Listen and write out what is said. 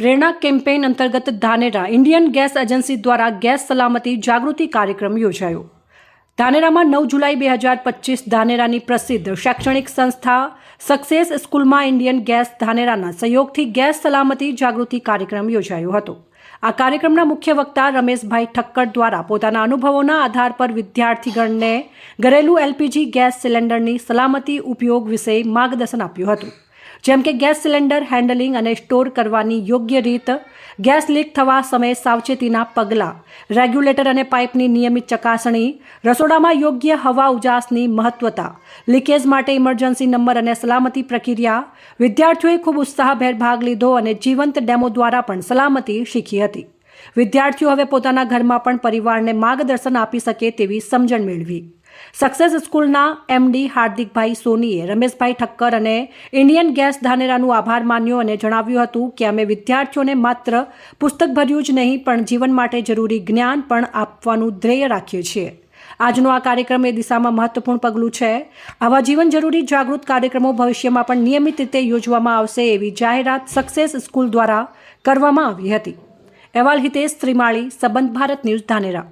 પ્રેરણા કેમ્પેઇન અંતર્ગત Dhanera Indian gas agency દ્વારા ગેસ સલામતી જાગૃતિ કાર્યક્રમ યોજાયો. ધાનેરામાં નવ જુલાઈ બે હજાર પચીસ ધાનેરાની પ્રસિદ્ધ શૈક્ષણિક સંસ્થા સક્સેસ સ્કૂલમાં ઇન્ડિયન ગેસ ધાનેરાના સહયોગથી ગેસ સલામતી જાગૃતિ કાર્યક્રમ યોજાયો હતો. આ કાર્યક્રમના મુખ્ય વક્તા રમેશભાઈ ઠક્કર દ્વારા પોતાના અનુભવોના આધાર પર વિદ્યાર્થીગણને ઘરેલું એલપીજી ગેસ સિલિન્ડરની સલામતી ઉપયોગ વિશે માર્ગદર્શન આપ્યું હતું. જેમ કે ગેસ સિલિન્ડર હેન્ડલિંગ અને સ્ટોર કરવાની યોગ્ય રીત, ગેસ લીક થવા સમયે સાવચેતીના પગલાં, રેગ્યુલેટર અને પાઇપની નિયમિત ચકાસણી, રસોડામાં યોગ્ય હવા ઉજાસની મહત્વતા, લીકેજ માટે ઇમરજન્સી નંબર અને સલામતી પ્રક્રિયા, વિદ્યાર્થીઓએ ખૂબ ઉત્સાહભેર ભાગ લીધો અને જીવંત ડેમો દ્વારા પણ સલામતી શીખી હતી. વિદ્યાર્થીઓ હવે પોતાના ઘરમાં પણ પરિવારને માર્ગદર્શન આપી શકે તેવી સમજણ મેળવી. સક્સેસ સ્કૂલના એમડી હાર્દિકભાઈ સોનીએ રમેશભાઈ ઠક્કર અને ઇન્ડિયન ગેસ ધાનેરાનું આભાર માન્યો અને જણાવ્યું હતું કે અમે વિદ્યાર્થીઓને માત્ર પુસ્તક ભર્યું જ નહીં, પણ જીવન માટે જરૂરી જ્ઞાન પણ આપવાનું ધ્યેય રાખીએ છીએ આજનો આ કાર્યક્રમ એ દિશામાં મહત્વપૂર્ણ પગલું છે. આવા જીવન જરૂરી જાગૃત કાર્યક્રમો ભવિષ્યમાં પણ નિયમિત રીતે યોજવામાં આવશે એવી જાહેરાત સક્સેસ સ્કૂલ દ્વારા કરવામાં આવી હતી. અહેવાલ હિતેશ ત્રિમાળી, સંબંધ ભારત ન્યૂઝ ધાનેરા.